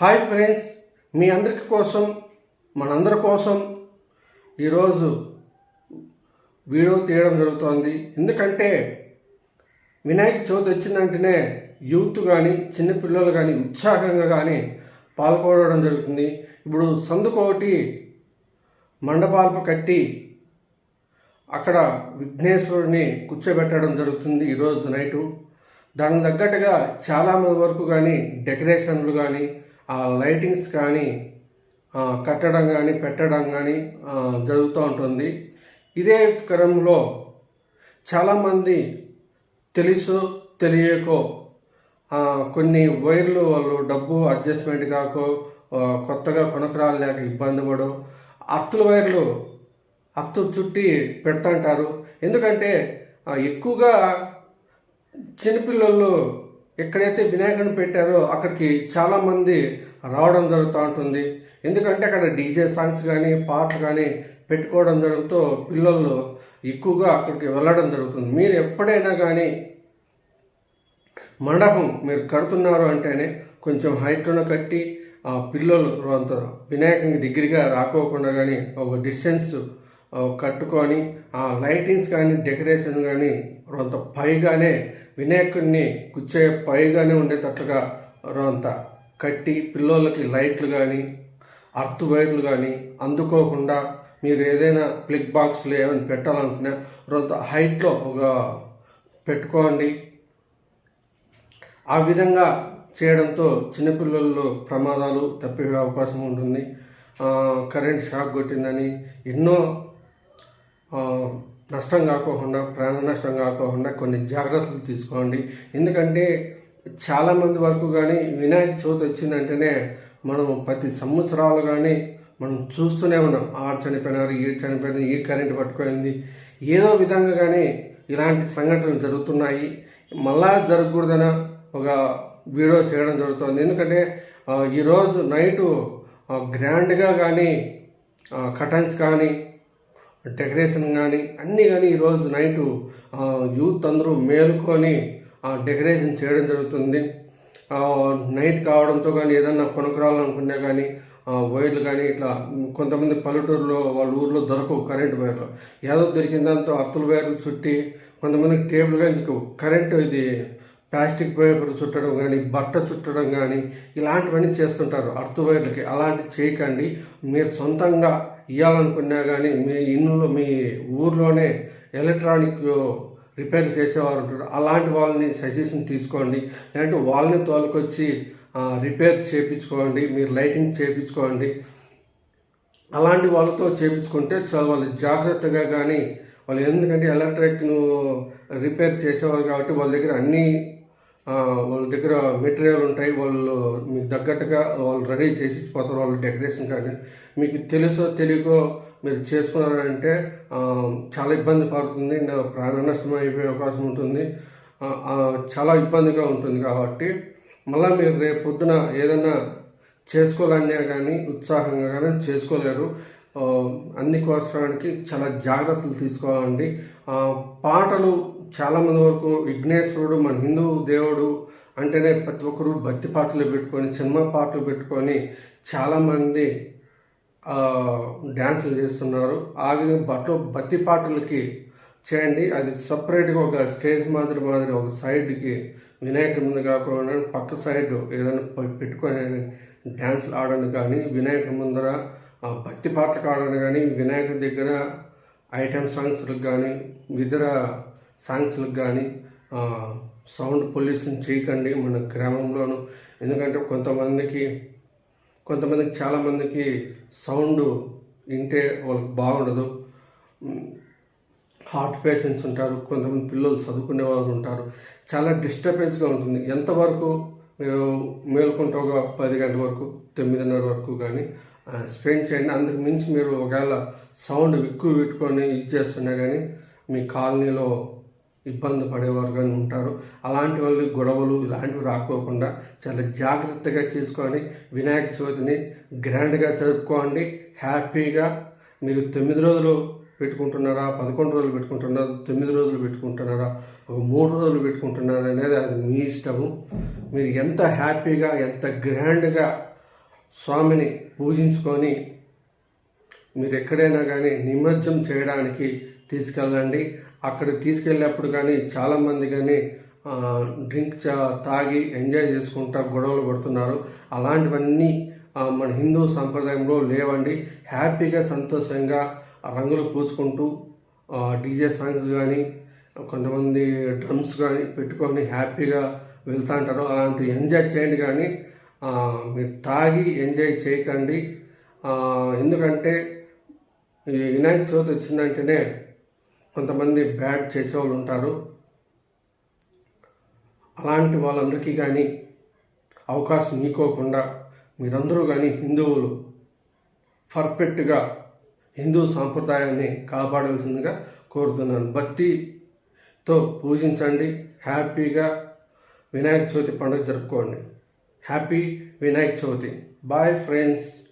Hi friends మీ అందరి కోసం మనందరి కోసం ఈరోజు వీడియో తీయడం జరుగుతోంది. ఎందుకంటే వినాయక చవితి వచ్చిన వెంటనే యూత్ కానీ చిన్నపిల్లలు కానీ ఉత్సాహంగా కానీ పాల్గొనడం జరుగుతుంది. ఇప్పుడు సందుకోటి మండపాలు కట్టి అక్కడ విఘ్నేశ్వరుడిని కూర్చోబెట్టడం జరుగుతుంది ఈరోజు నైటు. దానికి తగ్గట్టుగా చాలా మంది వరకు కానీ డెకరేషన్లు కానీ ఆ లైటింగ్స్ కానీ కట్టడం కానీ పెట్టడం కానీ జరుగుతూ ఉంటుంది. ఇదే క్రమంలో చాలామంది తెలుసు తెలియకో కొన్ని వైర్లు వాళ్ళు డబ్బు అడ్జస్ట్మెంట్ కాకో కొత్తగా కొనకరాలేక లేక ఇబ్బంది పడు అర్తుల వైర్లు అర్తు చుట్టి పెడతాంటారు. ఎందుకంటే ఎక్కువగా చిన్నపిల్లలు ఎక్కడైతే వినాయకుడిని పెట్టారో అక్కడికి చాలామంది రావడం జరుగుతూ ఉంటుంది. ఎందుకంటే అక్కడ డీజే సాంగ్స్ కానీ పాటలు కానీ పెట్టుకోవడం జరగడంతో పిల్లలు ఎక్కువగా అక్కడికి వెళ్ళడం జరుగుతుంది. మీరు ఎప్పుడైనా కానీ మండపం మీరు కడుతున్నారు అంటేనే కొంచెం హైట్లో కట్టి ఆ పిల్లలు అంత వినాయకునికి దగ్గరగా రాకోకుండా కానీ ఒక డిస్టెన్స్ కట్టుకొని ఆ లైటింగ్స్ కానీ డెకరేషన్ కానీ కొంత పైగానే వినాయకుడిని కూర్చే పైగానే ఉండేటట్లుగా రొంత కట్టి పిల్లోళ్ళకి లైట్లు కానీ అర్త్ వైర్లు కానీ అందుకోకుండా మీరు ఏదైనా ప్లిక్ బాక్స్లు ఏమైనా పెట్టాలనుకున్నా కొంత హైట్లో ఒక పెట్టుకోండి. ఆ విధంగా చేయడంతో చిన్నపిల్లల్లో ప్రమాదాలు తప్పే అవకాశం ఉంటుంది. కరెంట్ షాక్ కొట్టిందని ఎన్నో నష్టం కాకోకుండా ప్రాణ నష్టం కాకోకుండా కొన్ని జాగ్రత్తలు తీసుకోండి. ఎందుకంటే చాలామంది వరకు కానీ వినాయక చవితి వచ్చిందంటేనే మనం ప్రతి సంవత్సరాలు కానీ మనం చూస్తూనే ఉన్నాం. ఆడు చనిపోయినారు ఈ చనిపోయినారు ఈ కరెంట్ పట్టుకోయింది. ఏదో విధంగా కానీ ఇలాంటి సంఘటనలు జరుగుతున్నాయి. మళ్ళా జరగకూడదన ఒక వీడియో చేయడం జరుగుతుంది. ఎందుకంటే ఈరోజు నైటు గ్రాండ్గా కానీ కటన్స్ కానీ డెకరేషన్ కానీ అన్నీ కానీ ఈరోజు నైటు యూత్ అందరూ మేలుకొని డెకరేషన్ చేయడం జరుగుతుంది. నైట్ కావడంతో కానీ ఏదన్నా కొనుక్కురావాలనుకున్నా కానీ వైర్లు కానీ ఇట్లా కొంతమంది పల్లెటూరులో వాళ్ళ ఊర్లో దొరకవు కరెంట్ వైర్లు. ఏదో దొరికిందంతో అర్తుల వైర్లు చుట్టి కొంతమంది టేబుల్ కానీ చిక్కవు. కరెంటు ఇది ప్లాస్టిక్ పేపర్ చుట్టడం కానీ బట్ట చుట్టడం కానీ ఇలాంటివన్నీ చేస్తుంటారు అర్తు వైర్లకి. అలాంటివి చేయకండి. మీరు సొంతంగా ఇవ్వాలనుకున్నా కానీ మీ ఇన్నులో మీ ఊర్లోనే ఎలక్ట్రానిక్ రిపేర్ చేసేవారు ఉంటారు. అలాంటి వాళ్ళని సజెషన్ తీసుకోండి. లేదంటే వాళ్ళని తోలుకొచ్చి రిపేర్ చేయించుకోండి మీరు లైటింగ్ చేయించుకోండి అలాంటి వాళ్ళతో చేయించుకుంటే చాలా వాళ్ళు జాగ్రత్తగా కానీ వాళ్ళు ఎందుకంటే ఎలక్ట్రిక్ను రిపేర్ చేసేవారు కాబట్టి వాళ్ళ దగ్గర అన్నీ వాళ్ళ దగ్గర మెటీరియల్ ఉంటాయి వాళ్ళు మీకు తగ్గట్టుగా వాళ్ళు రెడీ చేసి పోతారు వాళ్ళు డెకరేషన్ కానీ. మీకు తెలుసో తెలియకో మీరు చేసుకున్నారంటే చాలా ఇబ్బంది పడుతుంది నా ప్రాణ నష్టం అయిపోయే అవకాశం ఉంటుంది. చాలా ఇబ్బందిగా ఉంటుంది కాబట్టి మళ్ళీ మీరు రేపు పొద్దున ఏదైనా చేసుకోవాలన్నా కానీ ఉత్సాహంగా కానీ చేసుకోలేరు. అన్ని కోసానికి చాలా జాగ్రత్తలు తీసుకోవాలండి. పాటలు చాలామంది వరకు విఘ్నేశ్వరుడు మన హిందూ దేవుడు అంటేనే ప్రతి ఒక్కరు భక్తి పాటలు పెట్టుకొని సినిమా పాటలు పెట్టుకొని చాలామంది డ్యాన్సులు చేస్తున్నారు. ఆ విధంగా బట్టలు భక్తి పాటలకి చేయండి. అది సపరేట్గా ఒక స్టేజ్ మాదిరి మాదిరి ఒక సైడ్కి వినాయకుడి ముందు కాకుండా పక్క సైడ్ ఏదైనా పెట్టుకొని డ్యాన్సులు ఆడండి కానీ వినాయకుడి ముందర భక్తి పాటలకు ఆడండి కానీ వినాయకుడి దగ్గర ఐటమ్ సాంగ్స్లకు కానీ ఇతర సాంగ్స్లకు కానీ సౌండ్ పొల్యూషన్ చేయకండి మన గ్రామంలోనూ. ఎందుకంటే కొంతమందికి కొంతమందికి చాలామందికి సౌండ్ వింటే వాళ్ళకి బాగుండదు. హార్ట్ పేషెంట్స్ ఉంటారు కొంతమంది పిల్లలు చదువుకునే వాళ్ళు ఉంటారు. చాలా డిస్టర్బెన్స్గా ఉంటుంది. ఎంతవరకు మీరు మేల్కొంటే ఒక పది గంటల వరకు తొమ్మిదిన్నర వరకు కానీ స్పెండ్ చేయండి. అందుకు మించి మీరు ఒకవేళ సౌండ్ ఎక్కువ పెట్టుకొని ఇది చేస్తున్నా కానీ మీ కాలనీలో ఇబ్బంది పడేవారు కానీ ఉంటారు. అలాంటి వాళ్ళు గొడవలు ఇలాంటివి రాకోకుండా చాలా జాగ్రత్తగా చేసుకొని వినాయక చవితిని గ్రాండ్గా జరుపుకోండి. హ్యాపీగా మీరు తొమ్మిది రోజులు పెట్టుకుంటున్నారా పదకొండు రోజులు పెట్టుకుంటున్నారా తొమ్మిది రోజులు పెట్టుకుంటున్నారా ఒక మూడు రోజులు పెట్టుకుంటున్నారా అనేది అది మీ ఇష్టము. మీరు ఎంత హ్యాపీగా ఎంత గ్రాండ్గా స్వామిని పూజించుకొని మీరు ఎక్కడైనా కానీ నిమజ్జనం చేయడానికి తీసుకెళ్ళండి. అక్కడ తీసుకెళ్ళేప్పుడు కానీ చాలామంది కానీ డ్రింక్ చా తాగి ఎంజాయ్ చేసుకుంటా గొడవలు పడుతున్నారు. అలాంటివన్నీ మన హిందూ సంప్రదాయంలో లేవండి. హ్యాపీగా సంతోషంగా రంగులు పూసుకుంటూ డీజే సాంగ్స్ కానీ కొంతమంది డ్రమ్స్ కానీ పెట్టుకొని హ్యాపీగా వెళ్తా ఉంటారు. అలాంటి ఎంజాయ్ చేయండి కానీ మీరు తాగి ఎంజాయ్ చేయకండి. ఎందుకంటే ఈ వినాయక చవితి వచ్చిందంటేనే కొంతమంది బ్యాడ్ చేసేవాళ్ళు ఉంటారు. అలాంటి వాళ్ళందరికీ కానీ అవకాశం ఇవ్వకుండా మీరందరూ కానీ హిందువులు పర్ఫెక్ట్గా హిందూ సాంప్రదాయాన్ని కాపాడాల్సిందిగా కోరుతున్నాను. భక్తితో పూజించండి. హ్యాపీగా వినాయక చవితి పండుగ జరుపుకోండి. Happy Vinayaka Chavithi. Bye friends.